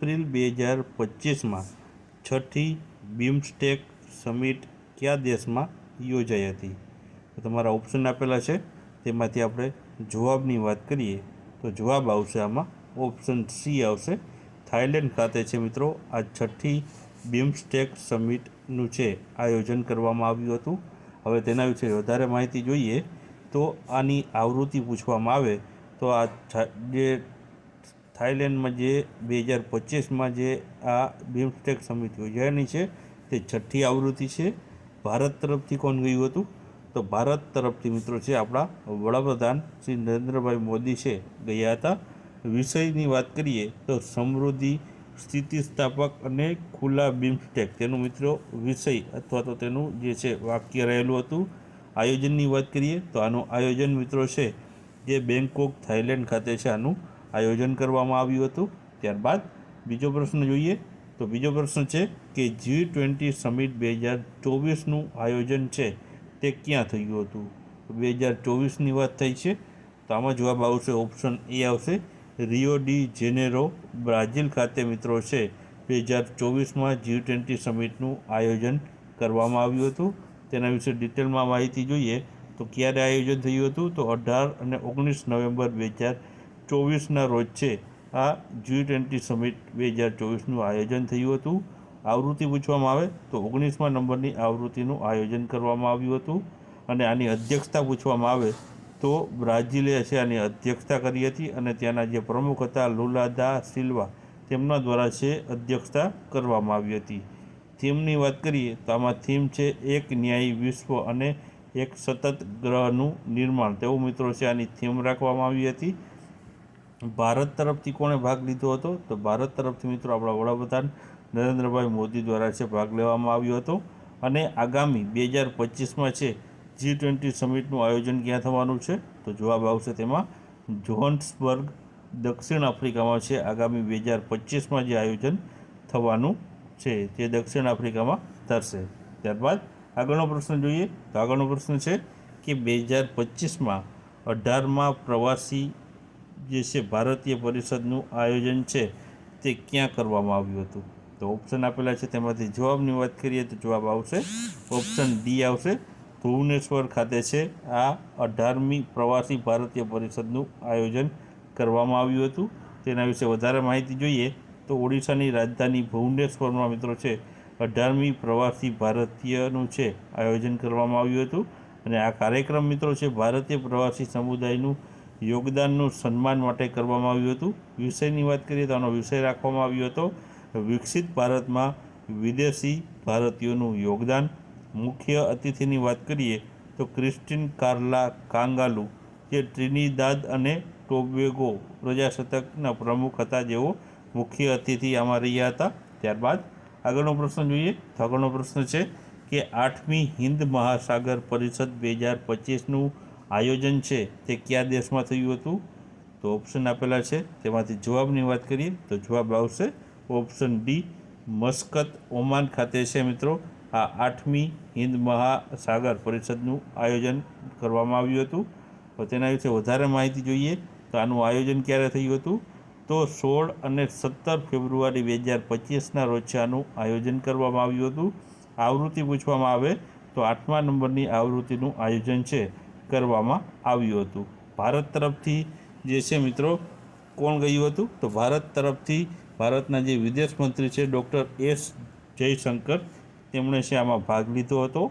April બે હજાર પચીસમાં છઠ્ઠી બિમસ્ટેક સમિટ કયા દેશમાં યોજાઈ હતી? તમારા ઓપ્શન આપેલા છે. તેમાંથી આપણે જવાબની વાત કરીએ તો જવાબ આવશે આમાં. ઓપ્શન સી આવશે. થાઈલેન્ડ ખાતે છે મિત્રો, આ છઠ્ઠી બિમસ્ટેક સમિટનું છે, આયોજન કરવામાં આવ્યું હતું. હવે તેના વિશે વધારે માહિતી જોઈએ તો આની આવૃત્તિ પૂછવામાં આવે તો આ જે થાઈલેન્ડમાં જે બે હજાર પચીસમાં જે આ બિમ્સટેક સમિટ યોજાયેલી છે, તે છઠ્ઠી આવૃત્તિ છે. ભારત તરફથી કોણ ગયું હતું? તો ભારત તરફથી મિત્રો છે આપણા વડાપ્રધાન શ્રી નરેન્દ્રભાઈ મોદી છે, ગયા હતા. વિષયની વાત કરીએ તો સમૃદ્ધિ, સ્થિતિસ્થાપક અને ખુલ્લા બિમ્સટેક તેનું મિત્રો વિષય અથવા તો તેનું જે છે વાક્ય રહેલું હતું. આયોજનની વાત કરીએ તો આનું આયોજન મિત્રો છે જે બેંકોક થાઈલેન્ડ ખાતે છે આનું આયોજન કરવામાં આવ્યું હતું. ત્યારબાદ બીજો પ્રશ્ન જોઈએ. તો બીજો પ્રશ્ન છે કે જી ટ્વેન્ટી સમિટ બે હજાર ચોવીસનું આયોજન છે તે ક્યાં થયું હતું? બે હજાર ચોવીસની વાત થઈ છે. તો આમાં જવાબ આવશે ઓપ્શન એ આવશે. રિયો ડી જેનેરો બ્રાઝિલ ખાતે મિત્રો છે. બે હજાર ચોવીસમાં જી ટ્વેન્ટી સમિટનું આયોજન કરવામાં આવ્યું હતું. તેના વિશે ડિટેલમાં માહિતી જોઈએ. તો ક્યારે આયોજન થયું હતું? તો અઢાર અને ઓગણીસ નવેમ્બર બે હજાર ચોવીસના રોજ છે. આ જી ટ્વેન્ટી સમિટ બે હજાર ચોવીસનું આયોજન થયું હતું. આવૃત્તિ પૂછવામાં આવે તો ઓગણીસમા નંબરની આવૃત્તિનું આયોજન કરવામાં આવ્યું હતું અને આની અધ્યક્ષતા પૂછવામાં આવે તો બ્રાઝિલે છે આની અધ્યક્ષતા કરી હતી અને ત્યાંના જે પ્રમુખ હતા લુલાદા સિલ્વા તેમના દ્વારા છે અધ્યક્ષતા કરવામાં આવી હતી. થીમની વાત કરીએ તો આમાં થીમ છે એક ન્યાયી વિશ્વ અને એક સતત ગ્રહનું નિર્માણ. તેવું મિત્રો છે આની થીમ રાખવામાં આવી હતી. ભારત તરફથી કોણે ભાગ લીધો હતો? તો ભારત તરફથી મિત્રો આપણા વડાપ્રધાન નરેન્દ્રભાઈ મોદી દ્વારા છે ભાગ લેવામાં આવ્યો હતો. અને આગામી બે હજાર પચીસમાં છે જી ટ્વેન્ટી સમિટનું આયોજન ક્યાં થવાનું છે? તો જવાબ આવશે તેમાં જોહન્સબર્ગ, દક્ષિણ આફ્રિકામાં છે. આગામી બે હજાર પચીસમાં જે આયોજન થવાનું છે તે દક્ષિણ આફ્રિકામાં થશે. ત્યારબાદ આગળનો પ્રશ્ન જોઈએ. તો આગળનો પ્રશ્ન છે કે બે હજાર પચીસમાં અઢારમાં પ્રવાસી જે છે ભારતીય પરિષદનું આયોજન છે તે ક્યાં કરવામાં આવ્યું હતું? તો ઓપ્શન આપેલા છે, તેમાંથી જવાબની વાત કરીએ તો જવાબ આવશે ઓપ્શન ડી આવશે. ભુવનેશ્વર ખાતે છે આ અઢારમી પ્રવાસી ભારતીય પરિષદનું આયોજન કરવામાં આવ્યું હતું. તેના વિશે વધારે માહિતી જોઈએ તો ઓડિશાની રાજધાની ભુવનેશ્વરમાં મિત્રો છે, અઢારમી પ્રવાસી ભારતીયનું છે આયોજન કરવામાં આવ્યું હતું. અને આ કાર્યક્રમ મિત્રો છે, ભારતીય પ્રવાસી સમુદાયનું યોગદાનનું સન્માન માટે કરવામાં આવ્યું હતું. વિષયની વાત કરીએ તો આનો વિષય રાખવામાં આવ્યો હતો. વિકસિત ભારતમાં વિદેશી ભારતીયોનું યોગદાન. મુખ્ય અતિથિની વાત કરીએ તો ક્રિસ્ટિન કાર્લા કાંગાલુ, જે ટ્રિનિદાદ અને ટોબેગો પ્રજાસત્તાકના પ્રમુખ હતા, જેઓ મુખ્ય અતિથિ આમાં રહ્યા હતા. ત્યારબાદ આગળનો પ્રશ્ન જોઈએ તો આગળનો પ્રશ્ન છે કે આઠમી હિન્દ મહાસાગર પરિષદ બે હજાર પચીસનું આયોજન છે તે કયા દેશમાં થયું હતું? તો ઓપ્શન આપેલા છે, તેમાંથી જવાબની વાત કરીએ તો જવાબ આવશે ઓપ્શન ડી મસ્કત ઓમાન ખાતે છે મિત્રો. આ આઠમી હિન્દ મહાસાગર પરિષદનું આયોજન કરવામાં આવ્યું હતું. તો તેના વિશે વધારે માહિતી જોઈએ તો આનું આયોજન ક્યારે થયું હતું? તો સોળ અને સત્તર ફેબ્રુઆરી બે હજાર પચીસના રોજ આનું આયોજન કરવામાં આવ્યું હતું. આવૃત્તિ પૂછવામાં આવે તો આઠમા નંબરની આવૃત્તિનું આયોજન છે. કરવામાં આવ્યું હતું. ભારત તરફથી જે છે મિત્રો, કોણ ગયું હતું? તો ભારત તરફથી ભારતના જે વિદેશ મંત્રી છે ડૉક્ટર એસ જયશંકર, તેમણે છે આમાં ભાગ લીધો હતો.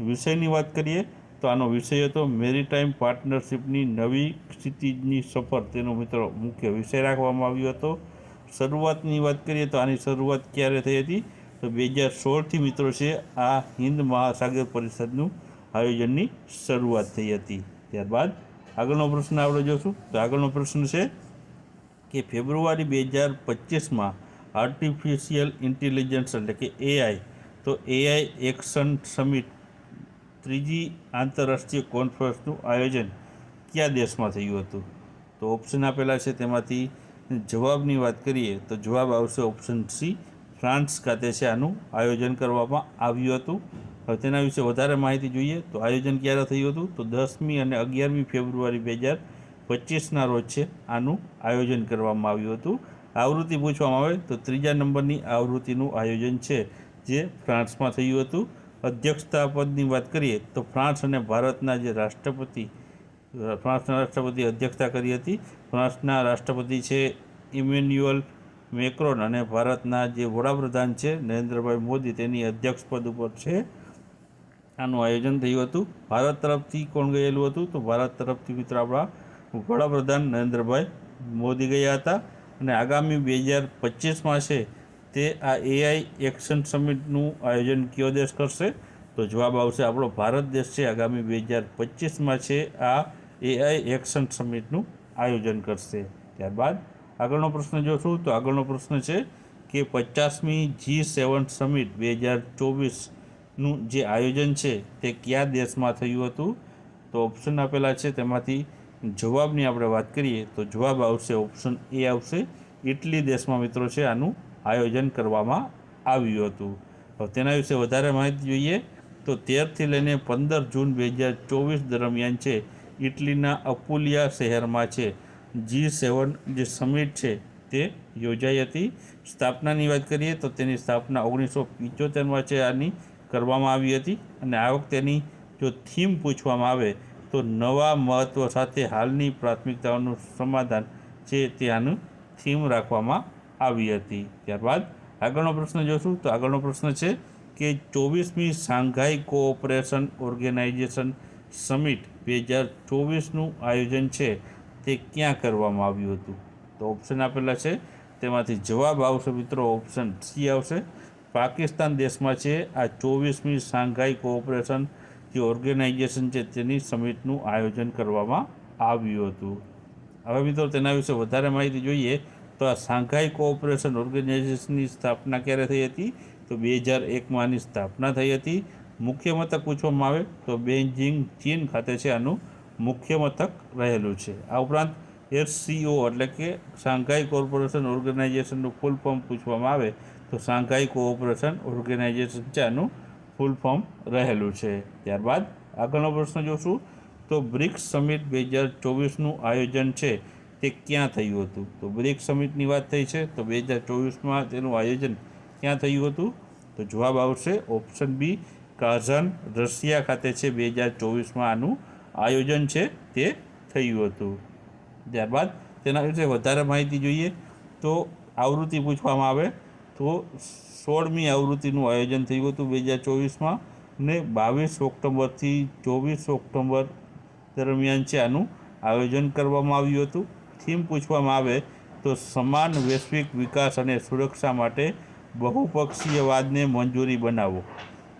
વિષયની વાત કરીએ તો આનો વિષય હતો મેરીટાઈમ પાર્ટનરશિપની નવી સ્થિતિની સફર. તેનો મિત્રો મુખ્ય વિષય રાખવામાં આવ્યો હતો. શરૂઆતની વાત કરીએ તો આની શરૂઆત ક્યારે થઈ હતી? તો બે હજાર સોળથી મિત્રો છે આ હિન્દ મહાસાગર પરિષદનું આયોજનની શરૂઆત થઈ હતી. ત્યારબાદ આગળનો પ્રશ્ન આપણે જોશું. તો આગળનો પ્રશ્ન છે કે ફેબ્રુઆરી બે હજાર પચીસમાં આર્ટિફિશિયલ ઇન્ટેલિજન્સ એટલે કે એઆઈ તો એઆઈ એક્શન સમિટ ત્રીજી આંતરરાષ્ટ્રીય કોન્ફરન્સનું આયોજન કયા દેશમાં થયું હતું? તો ઓપ્શન આપેલા છે તેમાંથી જવાબની વાત કરીએ તો જવાબ આવશે ઓપ્શન સી ફ્રાન્સ ખાતે છે આનું આયોજન કરવામાં આવ્યું હતું. હવે તેના વિશે વધારે માહિતી જોઈએ તો આયોજન ક્યારે થયું હતું? તો દસમી અને અગિયારમી ફેબ્રુઆરી બે હજાર પચીસના રોજ છે આનું આયોજન કરવામાં આવ્યું હતું. આવૃત્તિ પૂછવામાં આવે તો ત્રીજા નંબરની આવૃત્તિનું આયોજન છે જે ફ્રાન્સમાં થયું હતું. અધ્યક્ષતા પદની વાત કરીએ તો ફ્રાન્સ અને ભારતના જે રાષ્ટ્રપતિ, ફ્રાન્સના રાષ્ટ્રપતિ અધ્યક્ષતા કરી હતી. ફ્રાન્સના રાષ્ટ્રપતિ છે ઇમેન્યુઅલ મેક્રોન અને ભારતના જે વડાપ્રધાન છે નરેન્દ્રભાઈ મોદી તેની અધ્યક્ષ પદ ઉપર છે. આનું આયોજન થયું હતું. ભારત તરફથી કોણ ગયેલું હતું? તો ભારત તરફથી મિત્ર આપણા વડાપ્રધાન નરેન્દ્રભાઈ મોદી ગયા હતા અને આગામી બે હજાર પચીસમાં છે તે આ એઆઈ એક્શન સમિટનું આયોજન કયો દેશ કરશે? તો જવાબ આવશે આપણો ભારત દેશ છે. આગામી બે હજાર પચીસમાં છે આ એઆઈ એક્શન સમિટનું આયોજન કરશે. ત્યારબાદ આગળનો પ્રશ્ન જોશું. તો આગળનો પ્રશ્ન છે કે પચાસમી જી સેવન સમિટ બે હજાર ચોવીસનું જે આયોજન છે તે કયા દેશમાં થયું હતું? તો ઓપ્શન આપેલા છે તેમાંથી જવાબની આપણે વાત કરીએ તો જવાબ આવશે ઓપ્શન એ આવશે. ઇટલી દેશમાં મિત્રો છે આનું આયોજન કરવામાં આવ્યું હતું. હવે તેના વિશે વધારે માહિતી જોઈએ તો તેરથી લઈને પંદર જૂન બે હજાર ચોવીસ દરમિયાન છે ઇટલીના અપુલિયા શહેરમાં છે. જી સેવન જે સમિટ છે તે યોજાઈ હતી. સ્થાપનાની વાત કરીએ તો તેની સ્થાપના ઓગણીસો પંચોતેરમાં છે આની. કરવામાં આવી હતી અને આ વખતેની જો થીમ પૂછવામાં આવે તો નવા મહત્ત્વ સાથે હાલની પ્રાથમિકતાઓનું સમાધાન છે તે આનું થીમ રાખવામાં આવી હતી. ત્યારબાદ આગળનો પ્રશ્ન જોશું તો આગળનો પ્રશ્ન છે કે ચોવીસમી શાંઘાઈ કોઓપરેશન ઓર્ગેનાઇઝેશન સમિટ બે હજાર ચોવીસનું આયોજન છે તે ક્યાં કરવામાં આવ્યું હતું? તો ઓપ્શન આપેલા છે. તેમાંથી જવાબ આવશે મિત્રો ઓપ્શન સી આવશે. પાકિસ્તાન દેશમાં છે. આ ચોવીસમી શાંઘાઈ કોઓપરેશન જે ઓર્ગેનાઇઝેશન છે તેની સમિટનું આયોજન કરવામાં આવ્યું હતું. હવે મિત્રો તેના વિશે વધારે માહિતી જોઈએ તો આ શાંઘાઈ કોઓપરેશન ઓર્ગેનાઇઝેશનની સ્થાપના ક્યારે થઈ હતી? તો બે હજાર એકમાં આની સ્થાપના થઈ હતી. મુખ્ય મથક પૂછવામાં આવે તો બેઇજિંગ ચીન ખાતે છે. આનું મુખ્ય મથક રહેલું છે. આ ઉપરાંત એસસીઓ એટલે કે શાંઘાઈ કોર્પોરેશન ઓર્ગેનાઇઝેશનનું ફૂલ ફોર્મ પૂછવામાં આવે તો શાંઘાઈ કોઓપરેશન ઓર્ગેનાઇઝેશન છે ફૂલ ફોર્મ રહેલું છે. ત્યારબાદ આગળનો પ્રશ્ન જોશું તો બ્રિક્સ સમિટ બે હજાર ચોવીસનું આયોજન છે તે ક્યાં થયું હતું? તો બ્રિક્સ સમિટની વાત થઈ છે તો બે હજાર ચોવીસમાં તેનું આયોજન ક્યાં થયું હતું? તો જવાબ આવશે ઓપ્શન બી કાઝન, રશિયા ખાતે છે બે હજાર ચોવીસમાં આનું આયોજન છે તે થયું હતું. ત્યારબાદ તેના વિશે વધારે માહિતી જોઈએ તો આવૃત્તિ પૂછવામાં આવે તો સોળમી આવૃત્તિનું આયોજન થયું હતું બે હજાર ચોવીસમાં ને બાવીસ ઓક્ટોબરથી ચોવીસ ઓક્ટોબર દરમિયાન છે આનું આયોજન કરવામાં આવ્યું હતું. થીમ પૂછવામાં આવે તો સમાન વૈશ્વિક વિકાસ અને સુરક્ષા માટે બહુપક્ષીયવાદને મંજૂરી બનાવો.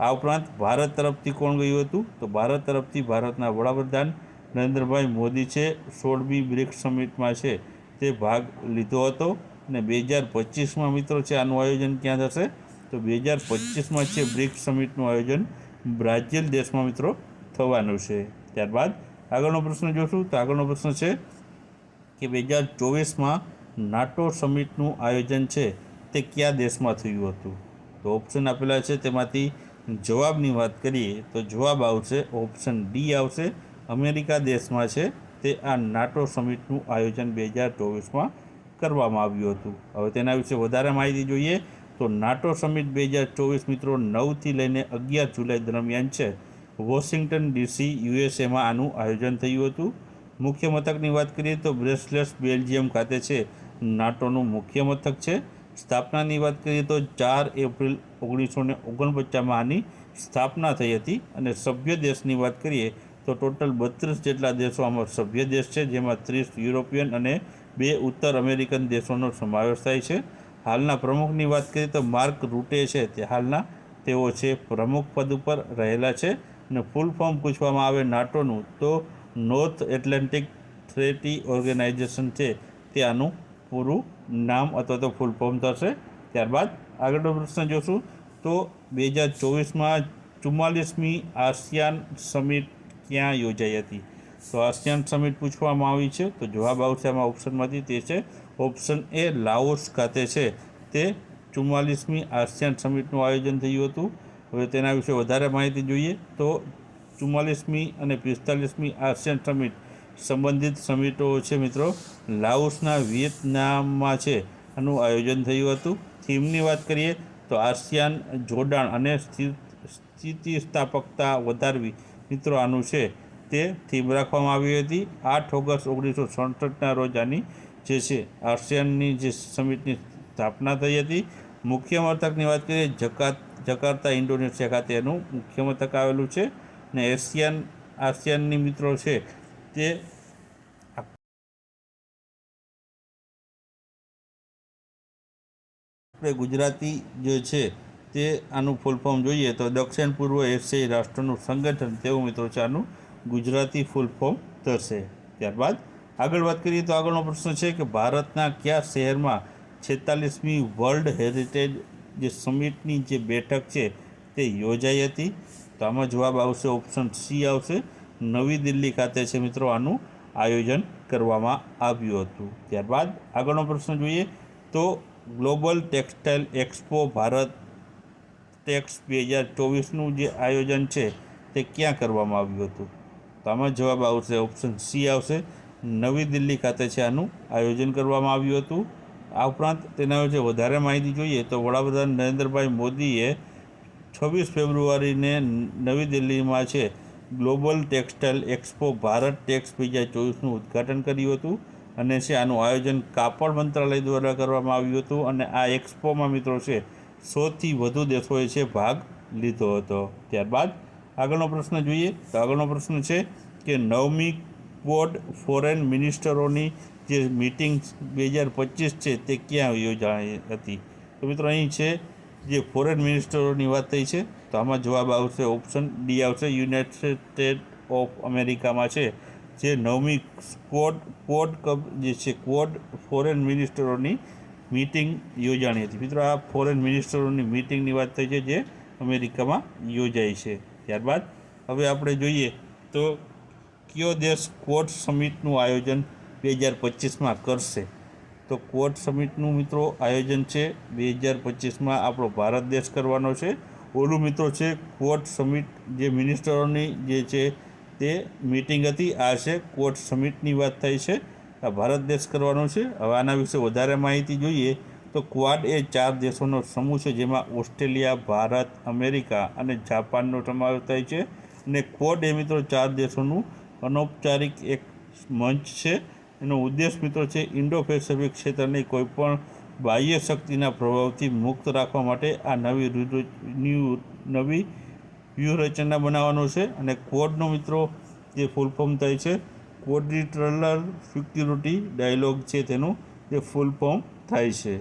આ ઉપરાંત ભારત તરફથી કોણ ગયું હતું? તો ભારત તરફથી ભારતના વડાપ્રધાન નરેન્દ્રભાઈ મોદી છે. સોળમી બ્રિક્સ સમિટમાં છે. તે ભાગ લીધો હતો. અને બે હજાર પચીસમાં મિત્રો છે આનું આયોજન ક્યાં થશે? તો બે હજાર પચીસમાં છે બ્રિક્સ સમિટનું આયોજન બ્રાઝિલ દેશમાં મિત્રો થવાનું છે. ત્યારબાદ આગળનો પ્રશ્ન જોશું. તો આગળનો પ્રશ્ન છે કે બે હજાર ચોવીસમાં નાટો સમિટનું આયોજન છે તે કયા દેશમાં થયું હતું? તો ઓપ્શન આપેલા છે તેમાંથી જવાબની વાત કરીએ તો જવાબ આવશે, ઓપ્શન ડી આવશે, અમેરિકા દેશમાં છે તે આ નાટો સમિટનું આયોજન બે હજાર ચોવીસમાં કરવામાં આવ્યું હતું. હવે તેના વિશે વધારે માહિતી જોઈએ તો નાટો સમિટ બે હજાર ચોવીસ મિત્રો નવથી લઈને અગિયાર જુલાઈ દરમિયાન છે. વોશિંગ્ટન ડીસી, યુએસએમાં આનું આયોજન થયું હતું. મુખ્ય મથકની વાત કરીએ તો બ્રેસલેસ બેલ્જિયમ ખાતે છે. નાટોનું મુખ્ય મથક છે. સ્થાપનાની વાત કરીએ તો ચાર એપ્રિલ ઓગણીસો ને ઓગણપચાસમાં આની સ્થાપના થઈ હતી અને સભ્ય દેશની વાત કરીએ તો ટોટલ બત્રીસ જેટલા દેશો આમાં સભ્ય દેશ છે, જેમાં ત્રીસ યુરોપિયન અને બે ઉત્તર અમેરિકન દેશોનો સમાવેશ થાય છે. હાલના પ્રમુખની વાત કરીએ તો માર્ક રૂટે છે તે હાલના તેઓ છે પ્રમુખ પદ ઉપર રહેલા છે અને ફૂલ ફોર્મ પૂછવામાં આવે નાટોનું તો નોર્થ એટલાન્ટિક થ્રેટી ઓર્ગેનાઇઝેશન છે તે આનું પૂરું નામ અથવા તો ફૂલ ફોર્મ થશે. ત્યારબાદ આગળનો પ્રશ્ન જોશું તો બે હજાર ચોવીસમાં ચુમ્માલીસમી આસિયાન સમિટ ક્યાં યોજાઈ હતી? આસિયાન સમિટ પૂછવામાં આવી છે. તો જવાબ આવશે આમાં ઓપ્શનમાંથી તે છે. ઓપ્શન એ લાઓસ ખાતે છે. તે ચુમ્માલીસમી આસિયાન સમિટનું આયોજન થયું હતું. હવે તેના વિશે વધારે માહિતી જોઈએ તો ચુમ્માલીસમી અને પિસ્તાલીસમી આસિયાન સમિટ સંબંધિત સમિટો છે મિત્રો. લાઓસના વિયેતનામમાં છે. આનું આયોજન થયું હતું. થીમની વાત કરીએ તો આસિયાન, જોડાણ અને સ્થિત, સ્થિતિસ્થાપકતા વધારવી મિત્રો આનું છે. તે થીમ રાખવામાં આવી હતી. આઠ ઓગસ્ટ ઓગણીસો સડસઠના રોજ આની જે છે આસિયાનની જે સમિટની સ્થાપના થઈ હતી. મુખ્ય મથકની વાત કરીએ, જકાત, જકાર્તા ઇન્ડોનેશિયા ખાતે એનું મુખ્ય મથક આવેલું છે ને એશિયન આસિયાનની મિત્રો છે તે આપણે ગુજરાતી જે છે તે આનું ફૂલ ફોર્મ જોઈએ તો દક્ષિણ પૂર્વ એશિયાઈ રાષ્ટ્રનું સંગઠન તેવું મિત્રો છે આનું. ગુજરાતી ફૂલ ફોર્મ તરશે ત્યારબાદ આગળ વાત કરીએ તો આગળનો પ્રશ્ન છે કે ભારતના કયા શહેરમાં છેતાલીસમી વર્લ્ડ હેરિટેજ જે સમિટની જે બેઠક છે તે યોજાઈ હતી? તો આમાં જવાબ આવશે ઓપ્શન સી આવશે. નવી દિલ્હી ખાતે છે મિત્રો આનું આયોજન કરવામાં આવ્યું હતું. ત્યારબાદ આગળનો પ્રશ્ન જોઈએ તો global textile expo Bharat Tex બે હજાર ચોવીસનું જે આયોજન છે તે ક્યાં કરવામાં આવ્યું હતું? તો આમાં જવાબ આવશે. ઓપ્શન સી આવશે. નવી દિલ્હી ખાતે છે આનું આયોજન કરવામાં આવ્યું હતું. આ ઉપરાંત તેના વિશે વધારે માહિતી જોઈએ તો વડાપ્રધાન નરેન્દ્રભાઈ મોદીએ છવ્વીસ ફેબ્રુઆરીને નવી દિલ્હીમાં છે global textile expo Bharat Tex બે હજાર ચોવીસનું ઉદ્ઘાટન કર્યું હતું અને છે આનું આયોજન કાપડ મંત્રાલય દ્વારા કરવામાં આવ્યું હતું અને આ એક્સપોમાં મિત્રો છે સોથી વધુ દેશોએ છે ભાગ લીધો હતો. ત્યારબાદ આગળનો પ્રશ્ન જોઈએ. તો આગળનો પ્રશ્ન છે કે નવમી ક્વોડ ફોરેન મિનિસ્ટરોની જે મિટિંગ બે હજાર પચીસ છે તે ક્યાં યોજાઈ હતી? તો મિત્રો અહીં છે જે ફોરેન મિનિસ્ટરોની વાત થઈ છે. તો આમાં જવાબ આવશે ઓપ્શન ડી આવશે યુનાઇટેડ સ્ટેટ ઓફ અમેરિકામાં છે. જે નવમી ક્વોડ ક્વોડ કપ જે છે ક્વોડ ફોરેન મિનિસ્ટરોની મિટિંગ યોજાણી હતી. મિત્રો આ ફોરેન મિનિસ્ટરોની મિટિંગની વાત થઈ છે જે અમેરિકામાં યોજાઈ છે. ત્યારબાદ હવે આપણે જોઈએ તો કયો દેશ ક્વોટ સમિટનું આયોજન બે હજાર પચીસમાં કરશે? તો ક્વોડ સમિટનું મિત્રો આયોજન છે, બે હજાર પચીસમાં આપણો ભારત દેશ કરવાનો છે. ઓલું મિત્રો છે ક્વોડ સમિટ જે મિનિસ્ટરોની જે છે તે મિટિંગ હતી, આ છે ક્વોડ સમિટની વાત થઈ છે. આ ભારત દેશ કરવાનો છે. હવે આના વિશે વધારે માહિતી જોઈએ. તો ક્વાડ એ ચાર દેશોનો સમૂહ છે જેમાં ઓસ્ટ્રેલિયા, ભારત, અમેરિકા અને જાપાનનો સમાવેશ થાય છે અને ક્વોડ એ મિત્રો ચાર દેશોનું અનૌપચારિક એક મંચ છે. એનો ઉદ્દેશ મિત્રો છે ઇન્ડો પેસિફિક ક્ષેત્રની કોઈપણ બાહ્ય શક્તિના પ્રભાવથી મુક્ત રાખવા માટે આ નવી નવી વ્યૂહરચના બનાવવાનો છે અને ક્વોડનો મિત્રો જે ફૂલ ફોર્મ થાય છે કોડ્રિટરલર સિક્યુરિટી ડાયલોગ છે તેનું જે ફૂલ ફોર્મ થાય છે.